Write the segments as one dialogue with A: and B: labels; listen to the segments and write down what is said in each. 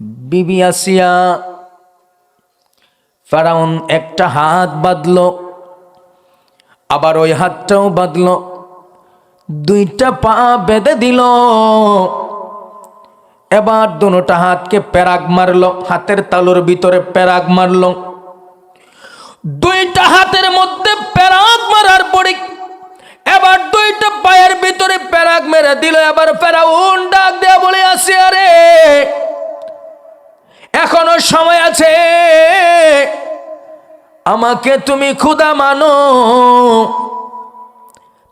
A: বিবি আসিয়া ফেরাউন একটা হাত বাঁধল, আবার ওই হাতটাও বাঁধল, দুইটা পা বেঁধে দিল। এবার দুটা হাতকে প্যারাগ মারলো, হাতের তালুর ভিতরে প্যারাগ মারল। দুইটা হাতের মধ্যে প্যারাগ মারার পরে এবার দুইটা পায়ের ভিতরে প্যারাগ মেরে দিল। এবার ফেরাউন ডাক দেয়া বলে আসি আরে এখনও সময় আছে। আমাকে তুমি ক্ষুদা মানো।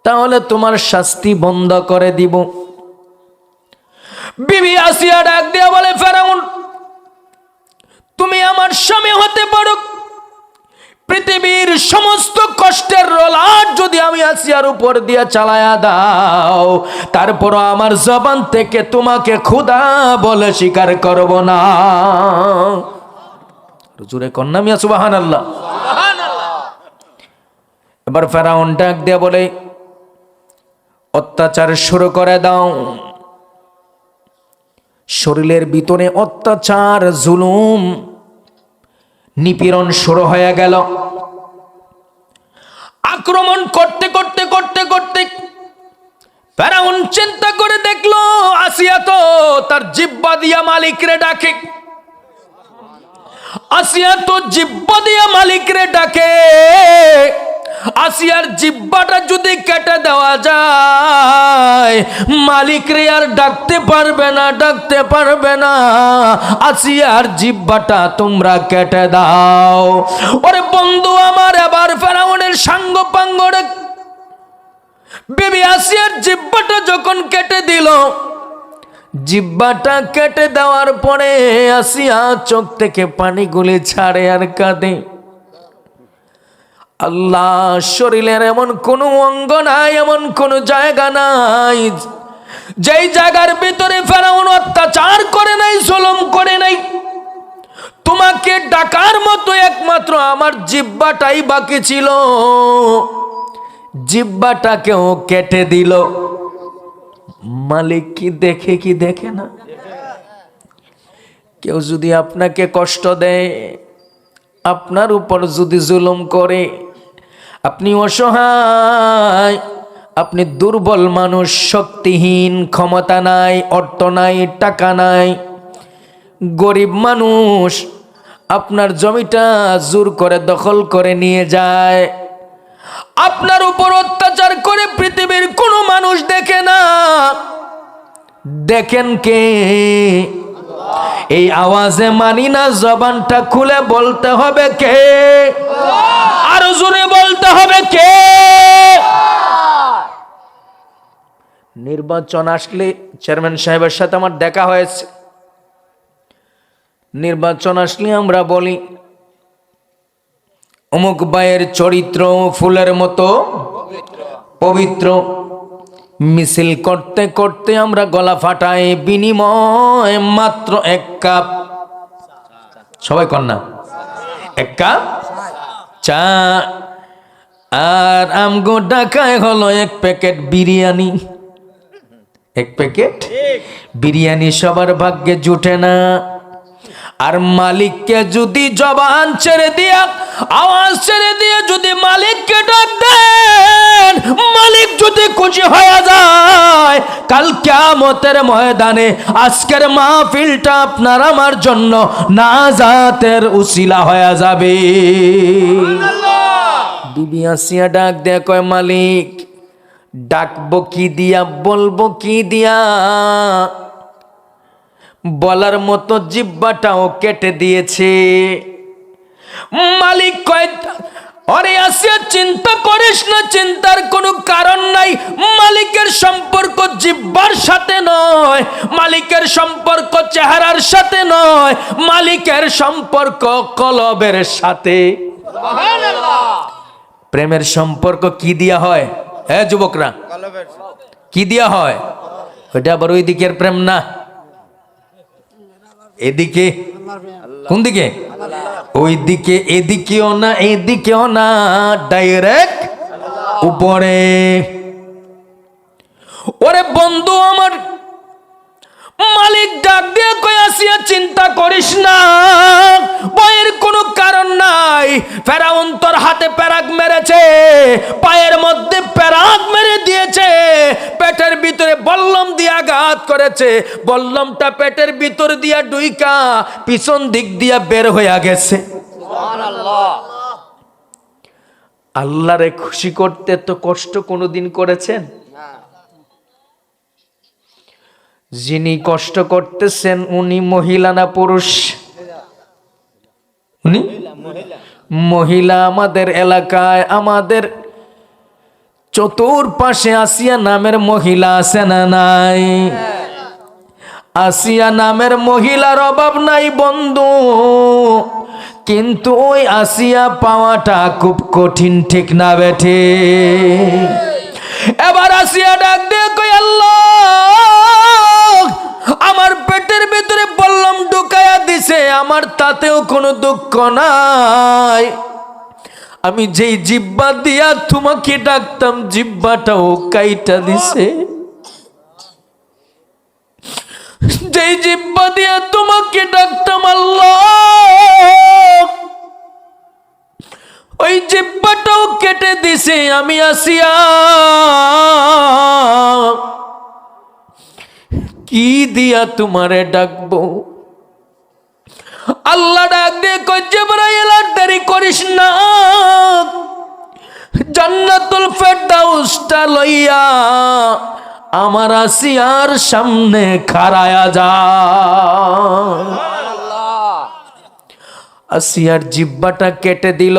A: তাহলে তোমার শাস্তি বন্ধ করে দিব। বিবি আসিয়া ডাক দিয়া বলে, ফেরাউন, তুমি আমার স্বামী হতে পারো পৃথিবীর সমস্ত কষ্টের রোলাট যদি আমি আসিয়ার উপর দিয়ে চালায়া দাও, তারপরও আমার জবান থেকে তোমাকে ক্ষুদা বলে স্বীকার করব না। জুড়ে কন্যা মিয়া সুবাহান আল্লাহ এবার ফেরাউন ডাক দিয়ে বলে, অত্যাচার শুরু করে দাও। শরীরের ভিতরে অত্যাচার, জুলুম নিপীড়ন শুরু হয়ে গেল। আক্রমণ করতে করতে করতে করতে ফেরাউন চিন্তা করে দেখল, আসিয়া তো তার জিব্বা দিয়া মালিকরে ডাকে। আসিয়া তো জিব্বা দিয়া মালিকরে ডাকে। আসিয়ার জিব্বাটা যদি কেটে দেওয়া যায় মালিক রে আর ডাকতে পারবে না, ডাকতে পারবে না। আসিয়ার জিব্বাটা তোমরা কেটে দাও। ওরে বন্ধু আমার, এবার ফেরাউনের সাঙ্গ পাঙ্গরে বেবি আসিয়ার জিব্বাটা যখন কেটে দিল, জিব্বাটা কেটে দেওয়ার পরে আসিয়া চোখ থেকে পানিগুলি ছাড়ে আর কাঁদে। আল্লাহ শরীরের এমন কোনো অঙ্গ নাই, এমন কোনো জায়গা নাই। যেই জায়গার ভিতরে ফেরাউন অত্যাচার করে নাই, জলম করে নাই, তোমাকে ডাকার মতো একমাত্র আমার জিব্বাটাই বাকি ছিল। জিব্বাটাকেও কেটে দিল। মালিক কি দেখে কি দেখে না? কেউ যদি আপনাকে কষ্ট দেয়, আপনার উপর যদি জুলুম করে আপনি অসহায়, আপনি দুর্বল মানুষ, শক্তিহীন, ক্ষমতা নাই, অর্থ নাই, টাকা নাই, গরিব মানুষ, আপনার জমিটা জোর করে দখল করে নিয়ে যায়। আপনার উপর অত্যাচার করে পৃথিবীর কোনো মানুষ দেখে না। দেখেন কে? এই আওয়াজে মানি না, জবানটা খুলে বলতে হবে কে? আরও জোরে বলতে হবে কে? নির্বাচন আসলে চেয়ারম্যান সাহেবের সাথে আমার দেখা হয়েছে। নির্বাচন আসলে আমরা বলি, অমুক বায়ের চরিত্র ফুলের মতো পবিত্র। মিছিল করতে করতে আমরা গলা ফাটাই বিনিময় মাত্র এক কাপ। সবাই কন্যা এক কাপ? চা। আর আমগো ডাকায় হলো এক প্যাকেট বিরিয়ানি। এক প্যাকেট? বিরিয়ানি সবার ভাগ্যে জুটে না। আর মালিককে যদি জবান ছেড়ে দিয়া, আওয়াজ ছেড়ে দিয়ে যদি মালিককে ডাক দেন, মালিক যদি খুশি হয়ে যায়, কাল কিয়ামতের ময়দানে আজকের মাহফিলটা আপনার আমার জন্য নাজাতের উসিলা হয়ে যাবে। বিবি আসিয়া ডাক দেয় কয়, মালিক, ডাকবো কি দিয়া, বলব কি দিয়া? বলার মতো জিব্বাটাও কেটে দিয়েছে। মালিক কয় অরে আসিয়া চিন্তা করিস না, চিন্তার কোনো কারণ নাই। মালিকের সম্পর্ক জিব্বার সাথে নয়, মালিকের সম্পর্ক চেহারার সাথে নয়, মালিকের সম্পর্ক কলবের সাথে। প্রেমের সম্পর্ক কি দিয়া হয়? হ্যাঁ যুবকরা, কি দিয়া হয়? ওইটা আবার ওই দিকের প্রেম না। এদিকে? কোন দিকে ওই দিকে এদিকেও না এদিকেও না ডাইরেক্ট উপরে। ওরে বন্ধু আমার মালিক ডাক দিয়ে কয়াসিয়া চিন্তা করিস না। বয়ের কোনো কারণ নাই। ফেরাউন তোর হাতে প্যারাক মেরেছে, পায়ের মধ্যে প্যারাক মেরে দিয়েছে, পেটের ভিতরে বল্লম দিয়ে আঘাত করেছে। বল্লমটা পেটের ভিতর দিয়া ডুইকা পিছন দিক দিয়া বের হইয়া গেছে। আল্লাহরে খুশি করতে তো কষ্ট কোনোদিন করেছেন? যিনি কষ্ট করতেছেন, উনি মহিলা না পুরুষ? উনি? মহিলা আমাদের এলাকায়, আমাদের চতুর্পাশে আসিয়া নামের মহিলা আছে না নাই? আসিয়া নামের মহিলার অভাব নাই বন্ধু। কিন্তু ওই আসিয়া পাওয়াটা খুব কঠিন, ঠিক না বেঠে এবার আসিয়া ডাক দিয়ে কই আল্লাহ! আমার পেটের ভিতরে বললাম, ঢুকাইয়া দিছে, আমার তাতেও কোনো দুঃখ নাই। আমি যেই জিব্বা দিয়া তোমাকে ডাকতাম, জিব্বাটাও কাইটা দিছে। যেই জিব্বা দিয়া তোমাকে ডাকতাম, আল্লাহ! ওই জিব্বাটাও কেটে দিছে, আমি আসিয়া কি দিয়া তোমারে ডাকবো? আল্লাহ ডাক দিয়ে কই জিবরাইল, আর দেরি করিস না। জান্নাতুল ফেরদাউসটা লইয়া আমার আসিয়ার সামনে খাড়ায়া যা। আসিয়ার জিব্বাটা কেটে দিল।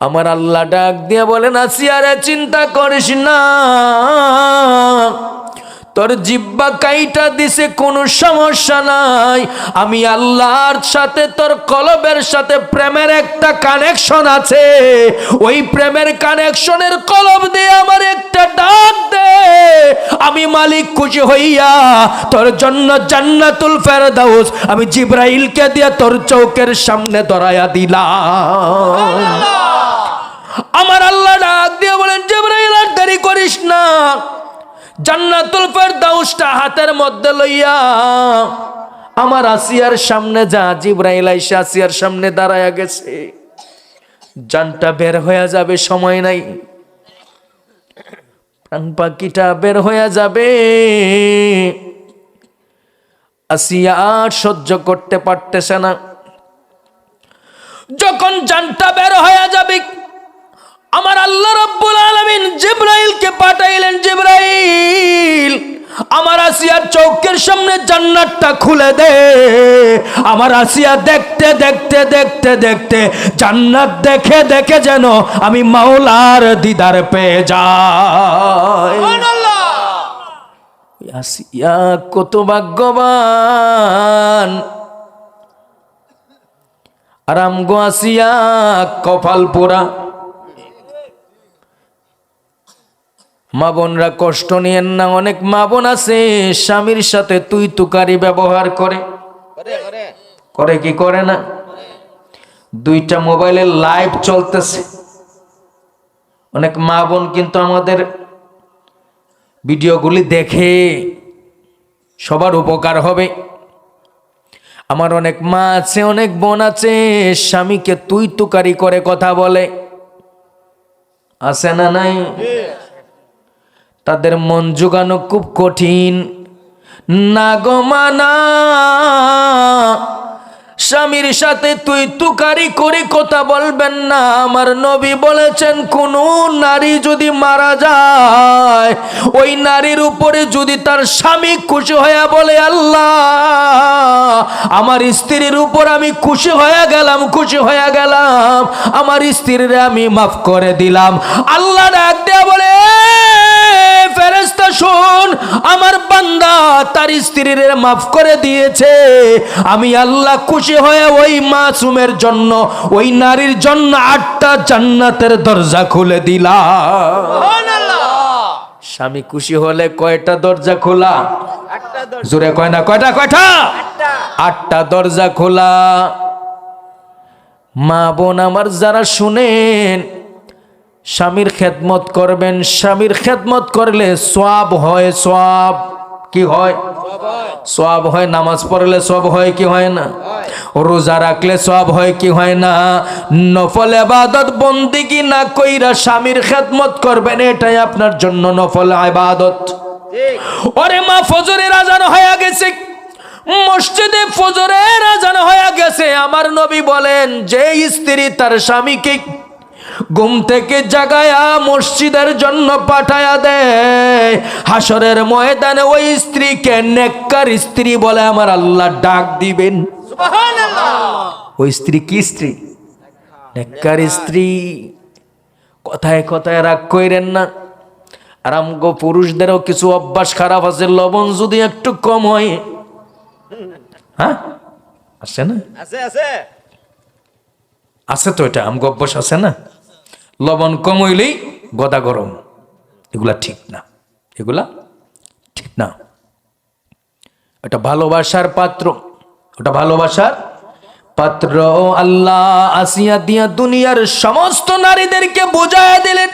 A: আমার আল্লাহ ডাক দিয়ে বলেন, আসিয়ারে, চিন্তা করিস না। তোর জিব্বা কাইটা দিছে কোনো সমস্যা নাই। আমি আল্লাহর সাথে তোর কলবের সাথে প্রেমের একটা কানেকশন আছে। ওই প্রেমের কানেকশনের কলব দিয়ে আমার একটা ডাক দে। আমি মালিক খুশি হইয়া তোর জন্য জান্নাতুল ফেরদাউস আমি জিব্রাইলকে দিয়ে তোর চৌকের সামনে ধরাইয়া দিলাম। আমার আল্লাহ ডাক দিয়ে বলেন জিব্রাইল আর দেরি করিস না। জান্নাতুল ফেরদাউসটা হাতের মধ্যে লইয়া আমার আসিয়ার সামনে যা, জিব্রাইল আইসা আসিয়ার সামনে দাঁড়ায়া গেছে। জানটা বের হয়ে যাবে, সময় নাই। প্রাণ পাখিটা বের হয়ে যাবে। আসিয়া আর সহ্য করতে পারতেছে না। যখন জানটা বের হয়ে যাবে আমার আল্লাহ রব্বুল আলামিন জিব্রাইলকে পাঠাইলেন জিব্রাইল আমার আসিয়ার চৌকের সামনে জান্নাতটা খুলে দে। আমার আসিয়া দেখতে দেখতে দেখতে দেখতে জান্নাত দেখে দেখে যেন আমি মাওলার দিদার পেয়ে যাই। আসিয়া কত ভাগ্যবান। আরাম গো আসিয়া কপাল পোড়া। মা বোনরা কষ্ট নিয়েন না অনেক মা বোন আছে স্বামীর সাথে তুই তুকারি ব্যবহার করে। করে কি করে না? দুইটা মোবাইলে লাইভ চলতেছে। অনেক মা বোন কিন্তু আমাদের ভিডিওগুলি দেখে সবার উপকার হবে। আমার অনেক মা আছে অনেক বোন আছে স্বামীকে তুই তুকারি করে কথা বলে। আছে না নাই? তাদের মন জোগানো খুব কঠিন। না গো মানা, স্বামীর সাথে তুই তুকারি করে কথা বলবেন না। আমার নবী বলেছেন, কোন নারী যদি মারা যায়, ওই নারীর উপরে যদি তার স্বামী খুশি হয়ে বলে, আল্লাহ, আমার স্ত্রীর উপর আমি খুশি হয়ে গেলাম, খুশি হয়ে গেলাম। আমার স্ত্রীর আমি মাফ করে দিলাম। আল্লাহ ডাক দেয়া বলে ফেরেস্তা শোন আমার বান্দা তার স্ত্রীর মাফ করে দিয়েছে। আমি আল্লাহ খুশি হয়ে ওই মাসুমের জন্য ওই নারীর জন্য আটটা জান্নাতের দরজা খুলে দিলাম। স্বামী খুশি হলে কয়টা দরজা খোলা? জোরে কয় না কয়টা কয়টা? আটটা দরজা খোলা। মা বোন আমার যারা শুনেন স্বামীর খেদমত করবেন, স্বামীর খেদমত করলে সব হয় সব কি হয়? সব হয়, নামাজ পড়লে সব হয় কি হয় না? রোজা রাখলে সব হয় কি হয় না? নফল আবাদত বন্দিগি না কইরা স্বামীর খেদমত করবেন, এটাই আপনার জন্য নফল আবাদত। ওরে মা, ফজরের আজান হয়ে গেছে। মসজিদে ফজরের আজান হয়ে গেছে। আমার নবী বলেন, যে স্ত্রী তার স্বামীকে ঘুম থেকে জাগায়া মসজিদের জন্য পাঠায়া দেয়। হাসরের ময়দানে ওই স্ত্রীকে নেককার স্ত্রী বলে আমার আল্লাহ ডাক দিবেন। ওই স্ত্রী কি স্ত্রী? নেককার স্ত্রী। কথায় কথায় রাগ কইরেন না। আর আমগো পুরুষদেরও কিছু অভ্যাস খারাপ আছে লবণ যদি একটু কম হয়। হ্যাঁ? আছে না?
B: আছে আছে
A: আছে তো এটা আমগো অভ্যাস আছে না? লবণ কম হইলেই গদা গরম। এগুলা ঠিক না। এগুলা ঠিক না। এটা ভালোবাসার পাত্র। ওটা ভালোবাসার পাত্র। আল্লাহ, আসিয়া দিয়া দুনিয়ার সমস্ত নারীদেরকে বোঝায় দিলেন।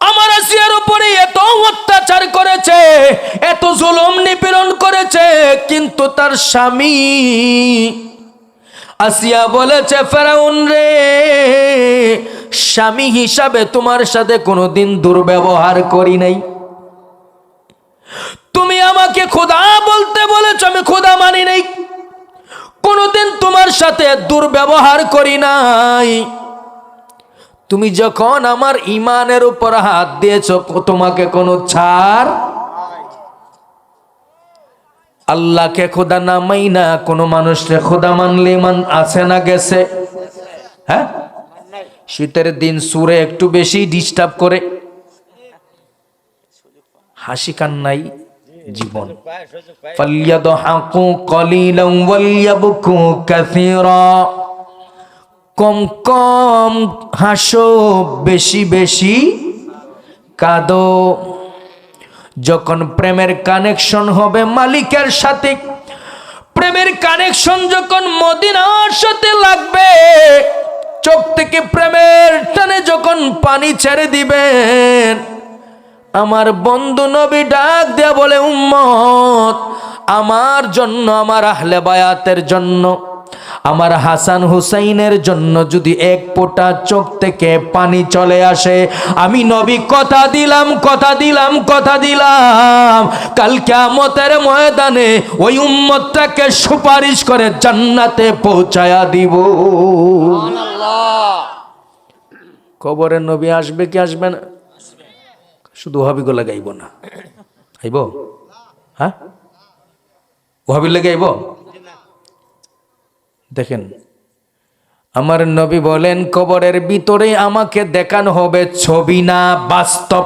A: আমার আসিয়ার উপরে এত অত্যাচার করেছে, এত জুলুম নিপীড়ন করেছে, কিন্তু তার স্বামী আসিয়া বলেছে, ফেরাউন রে, স্বামী হিসাবে তোমার সাথে কোনোদিন দুর্ব্যবহার করি নাই। তুমি আমাকে খোদা বলতে বলেছ, আমি খোদা মানি নাই। কোনোদিন তোমার সাথে দুর্ব্যবহার করি নাই। তুমি যখন আমার ইমানের উপর হাত দিয়েছ, তোমাকে কোনো ছাড় আল্লাহকে খোদা না মাইনা কোনো মানুষকে খোদা মানলে মান আছে না গেছে? হ্যাঁ? শীতের দিন সুরে একটু বেশি ডিস্টার্ব করে। হাসি কান্নাই জীবন। কম কম হাসো, বেশি বেশি কাদো। যখন প্রেমের কানেকশন হবে মালিকের সাথে, প্রেমের কানেকশন যখন মদিনার সাথে লাগবে, চোখ থেকে প্রেমের টানে যখন পানি ছেড়ে দিবেন, আমার বন্ধু নবী ডাক দেয়া বলে, উম্মত, আমার জন্য, আমার আহলে বায়াতের জন্য আমার হাসান হুসাইনের জন্য যদি এক ফোঁটা চোখ থেকে পানি চলে আসে, আমি নবী, কথা দিলাম কথা দিলাম কথা দিলাম। কাল কিয়ামতের ময়দানে ওই উম্মতটাকে সুপারিশ করে জান্নাতে পৌঁছায়া দিব। কবরে নবী আসবে কি আসবে না? শুধু ওহাবিগুলা গাইব না। আইব? হ্যাঁ? ওহাবির আইব? দেখেন। আমার নবী বলেন, কবরের ভিতরে আমাকে দেখানো হবে ছবি না বাস্তব।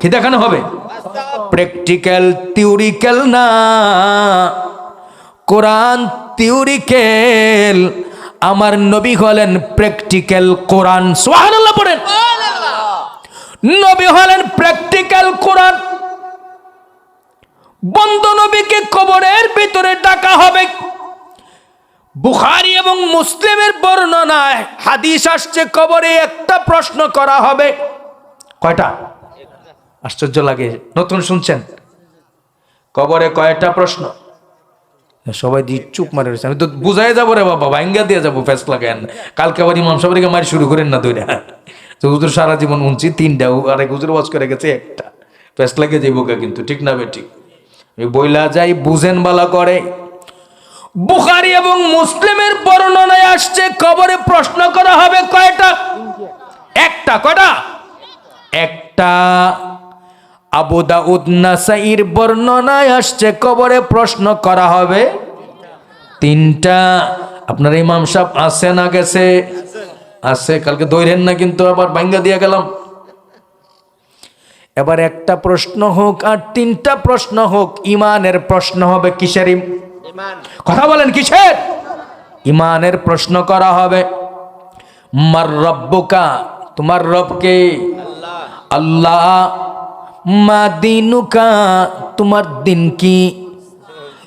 A: কি দেখানো হবে? প্র্যাকটিক্যাল থিওরিক্যাল না। কোরআন থিওরিক্যাল আমার নবী হলেন প্র্যাকটিক্যাল কোরআন সুবহানাল্লাহ পড়েন। নবী হলেন প্র্যাকটিক্যাল কোরআন বন্ধ নবীকে কবরের ভিতরে ডাকা হবে। বুখারি এবং মুসলিমের বর্ণনায় হাদিস আসছে কবরে একটা প্রশ্ন করা হবে। কয়টা? আশ্চর্য লাগে, নতুন শুনছেন? কবরে কয়টা প্রশ্ন? সবাই দি চুপ মারে রয়েছে। আমি তো বুঝাই যাব রে বাবা, ভাঙ্গা দিয়ে যাব, ফেস লাগান কালকে আবার ইমাম সাহেবকে মারি শুরু করেন না দুইটা। তো হুজুর সারা জীবন উনছি তিনটা। আর এক হুজুর ওয়াজ করে গেছে একটা। ফেস লাগে যাইব কিন্তু, ঠিক না বে ঠিক বইলা যাই, বুঝেন বালা করে। বুখারি এবং মুসলিমের বর্ণনায় আসছে, কবরে প্রশ্ন করা হবে কয়টা? একটা কয়টা একটা। আবু দাউদ নাসাইর বর্ণনায় আসছে, কবরে প্রশ্ন করা হবে তিনটা। আপনার ইমাম সাহেব আছে না গেছে? আছে, কালকে দৈরেন না, কিন্তু আবার ভাঙ্গা দিয়ে গেলাম। এবার একটা প্রশ্ন হোক আর তিনটা প্রশ্ন হোক, ইমানের প্রশ্ন হবে কিসের কথা বলেন কিসের? ইমানের প্রশ্ন করা হবে। মার রব্বুকা তোমার রবকে আল্লাহ। মা দিনুকা তোমার দিন কি?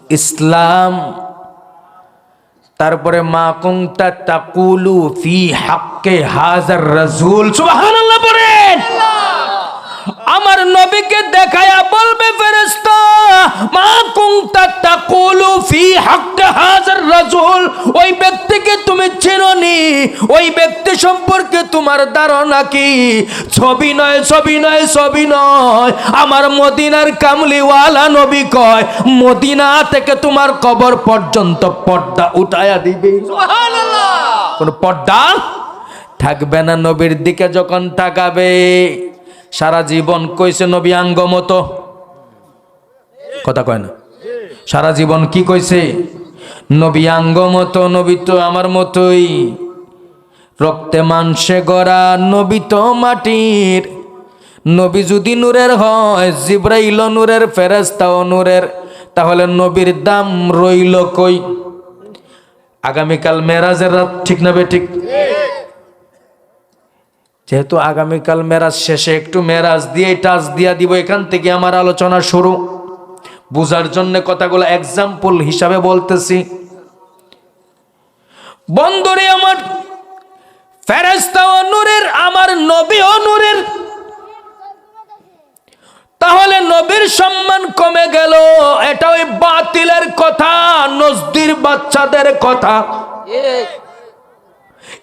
A: ইসলাম। তারপরে মা কুংতা তাকুলু ফি হাক্কে হাজার রাসূল সুবহানাল্লাহ পড়েন আমার নবীকে দেখায়া বলবে ফেরেশতা মা কুনতা তাকুলু ফি হাক্কা হাজার রাজুল ওই ব্যক্তিকে তুমি চেননি ওই ব্যক্তি সম্পর্কে তোমার ধারণা কি? ছবি নয় ছবি নয় ছবি নয় আমার মদিনার কামলিওয়ালা নবী কয় মদিনা থেকে তোমার কবর পর্যন্ত পর্দা উঠায়া দিবে। কোন পর্দা থাকবে না নবীর দিকে যখন তাকাবে। সারা জীবন কইছে নবী আঙ্গ মতো কথা কয় না। সারা জীবন কি কইছে? নবী আঙ্গ মতো নবী তো আমার মতোই। রক্তে মাংসে গড়া, নবী তো মাটির। নবী যদি নূরের হয় জিব্রাইল নূরের ফেরেস্তাও নূরের। তাহলে নবীর দাম রইল কই? আগামীকাল মেরাজের রাত ঠিক না বে ঠিক? যেহেতু আগামীকাল মেরাজ শেষে একটু মেরাজ দিয়ে টাচ দিয়া দিব, এখান থেকে আমার আলোচনা শুরু। বুঝার জন্য কথাগুলো এক্সাম্পল হিসাবে বলতেছি। বন্ধুরে আমার ফেরেস্তা নূরের, আমার নবী নূরের। তাহলে নবীর সম্মান কমে গেল, এটা ওই বাতিলের কথা, নজদির বাচ্চাদের কথা।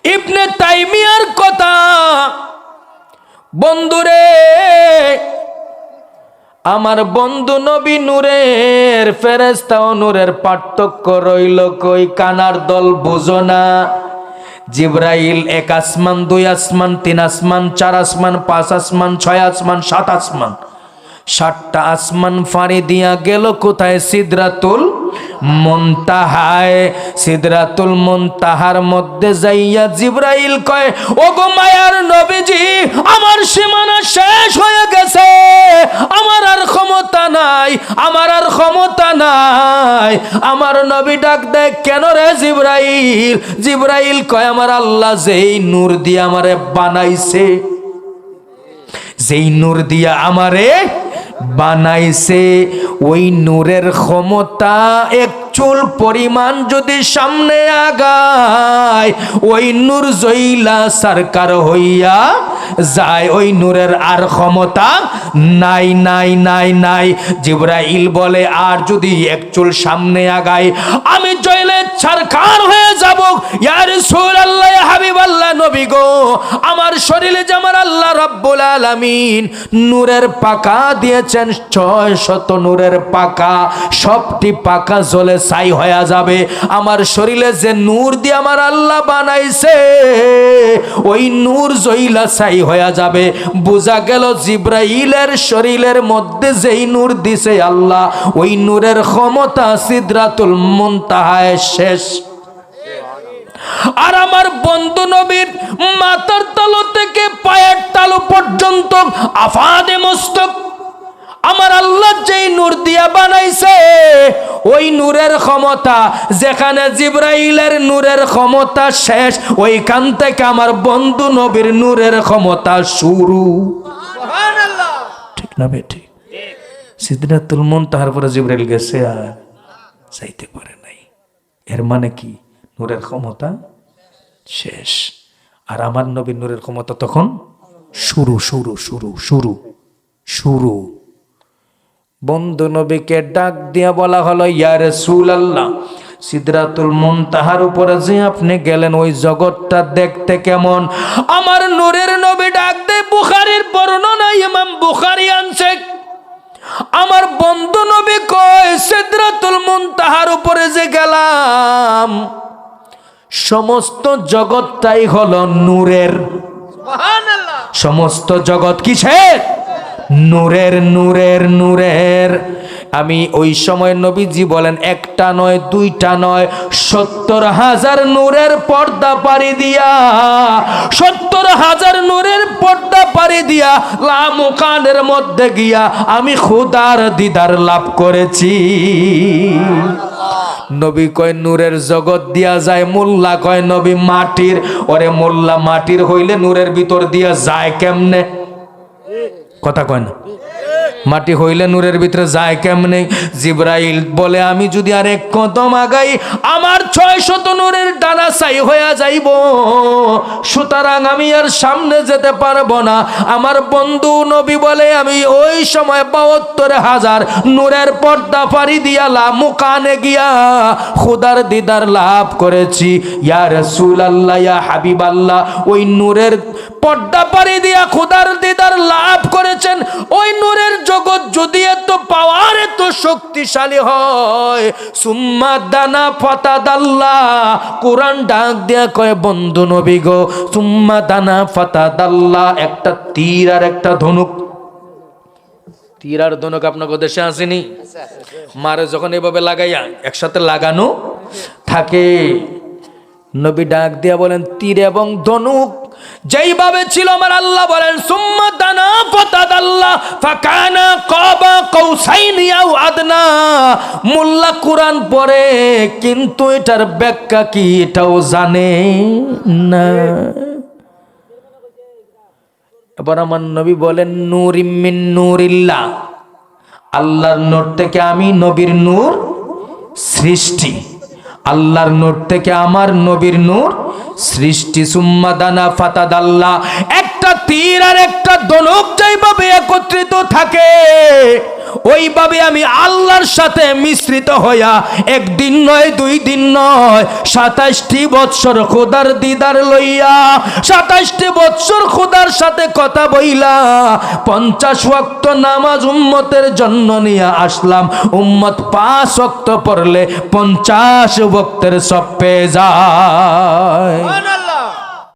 A: ইবনে তাইমিয়ার কথা। বন্ধুরে, আমার বন্ধু নবী নূরের ফেরেস্তা নূরের পার্থক্য রইল কই? কানার দল বুঝো না। জিব্রাইল এক আসমান, দুই আসমান, তিন আসমান, চার আসমান, পাঁচ আসমান, ছয় আসমান, সাত আসমান। সাতটা আসমান ফাঁড়ি দিয়া গেল কোথায়? সিদরাতুল মন্তাহায়, সিদরাতুল মন্তাহার মধ্যে যাইয়া জিব্রাইল কয় ও গো মায়ার নবীজি, আমার সীমানা শেষ হয়ে গেছে। আমার আর ক্ষমতা নাই, আমার আর ক্ষমতা নাই। আমার নবী ডাক দেয়, কেন রে জিব্রাইল? জিব্রাইল কয়, আমার আল্লাহ যেই নূর দিয়ে আমারে বানাইছে, যেই নূর দিয়া আমারে বানাইছে, ওই নূরের ক্ষমতা এক চুল পরিমাণ যদি সামনে আগায়, ওই নূর জইলা সরকার হইয়া যায়। ওই নূরের আর ক্ষমতা নাই নাই নাই নাই। জিব্রাইল বলে, আর যদি এক চুল সামনে আগায়, আমি জইলে সরকার হয়ে যাব ইয়ার সুর আল্লাহ হাবিব আল্লাহ নবী গো, আমার শরীরে যে আমার আল্লাহ রব্বুল আলামিন নূরের পাকা দিয়েছেন ছয় শত নূরের পাকা সবটি পাকা জ্বলে ছাই হয়ে যাবে। আমার শরীরে যে নূর দিয়ে আমার আল্লাহ বানাইছে, ওই নূর জইলা ছাই হয়ে যাবে। বোঝা গেল জিব্রাইলের শরীরের মধ্যে যেই নূর দিছে আল্লাহ, ওই নূরের ক্ষমতা সিদরাতুল মুনতাহায় শেষ। আর আমার বন্ধু নবীর মাথার তালু থেকে পায়ের তালু পর্যন্ত আফাদে মস্তক। আমার আল্লাহ যেই নূর দিয়া বানাইছে ওই নূরের ক্ষমতা যেখানে জিব্রাইলের নূরের ক্ষমতা শেষ ওইখান থেকে আমার বন্ধু নবীর নূরের ক্ষমতা শুরু। ঠিক না বে ঠিক? সিদ্ধাতুল মন তাহার পরে জিব্রাইল গেছে আর যাইতে পারে নাই। এর মানে কি? নূরের ক্ষমতা শেষ। আর আমার নবীর নূরের ক্ষমতা তখন শুরু শুরু শুরু শুরু শুরু। বন্ধু নবীকে ডাক দিয়া বলা হলো ইয়ারে সুল আল্লাহ সিদরাতুল মুনতাহার উপরে যে আপনি গেলেন, ওই জগৎটা দেখতে কেমন? আমার নূরের নবী ডাক দেয়, বুখারীর সমস্ত জগৎটাই হলো নূরের। সমস্ত জগৎ কিসের? নূরের নূরের নূরের। আমি ওই সময় নবীজি বলেন, একটা নয়, দুইটা নয়, সত্তর হাজার নূরের পর্দা পাড়ি দিয়া, সত্তর হাজার নূরের পর্দা পাড়ি দিয়া লামুকানের মধ্যে গিয়া আমি খুদার দিদার লাভ করেছি। নবী কয়, নূরের জগৎ দিয়া যায়, মোল্লা কয়, নবী মাটির। ওরে মোল্লা মাটির হইলে নূরের ভিতর দিয়া যায় কেমনে? কথা কয় না? মাটি হইলে নূরের ভিতরে যায় কেমনে? জিব্রাইল বলে, আমি যদি আর এক কদম আগাই, আমার ছয় শত নূরের ডানা চাই হইয়া যাইব। সুতরাং আমি আর সামনে যেতে পারব না। আমার বন্ধু নবী বলে, আমি ওই সময় বাহাত্তর হাজার নূরের পর্দা পাড়ি দিয়া লা মুকানে গিয়া খুদার দিদার লাভ করেছি। ইয়া রসুল আল্লাহ ইয়া হাবিব আল্লাহ ওই নূরের পর্দা পাড়ি দিয়া খুদার দিদার লাভ করেছেন। ওই নূরের জগৎ যদি এত পাওয়ার, এত শক্তিশালী হয়। সুম্মা দানা ফাতা দাল্লা। কোরআন ডাক দিয়া কয়, বন্ধু নবী গো, সুম্মা দানা ফাতা দাল্লা, একটা তীর আর একটা ধনুক। তীর আর ধনুক আপনাকে দেশে আসেনি? মারে যখন এভাবে লাগাইয়া একসাথে লাগানো থাকে। নবী ডাক দিয়া বলেন, তীর এবং ধনুক যেইভাবে ছিল আমার আল্লাহ বলেন, সুম্মা দানা ফাতাদ আল্লাহ ফাকানা কাবা কৌসাইনি আও আদনা। মোল্লা কোরআন পড়ে, কিন্তু এটার ব্যাখ্যা কি এটাও জানে না। এবার আমার নবী বলেন নূর ইমিন নূরিল্লা আল্লাহর নূর থেকে আমি নবীর নূর সৃষ্টি। আল্লাহর নূর থেকে আমার নবীর নূর সৃষ্টি। সুম্মা দানা ফাতাদ আল্লাহ একটা তীর আর একটা দনক যেইভাবে একত্রিত থাকে ওইভাবে আমি আল্লাহর সাথে মিশ্রিত হইয়া একদিন নয়, দুই দিন নয় সাতাশটি বৎসর খোদার দিদার লইয়া সাতাশটি বৎসর খোদার সাথে কথা বইলা পঞ্চাশ ওয়াক্ত নামাজ উম্মতের জন্য নিয়ে আসলাম। উম্মত পাঁচ ওয়াক্ত পড়লে পঞ্চাশ ওয়াক্তের সব পেয়ে যায়।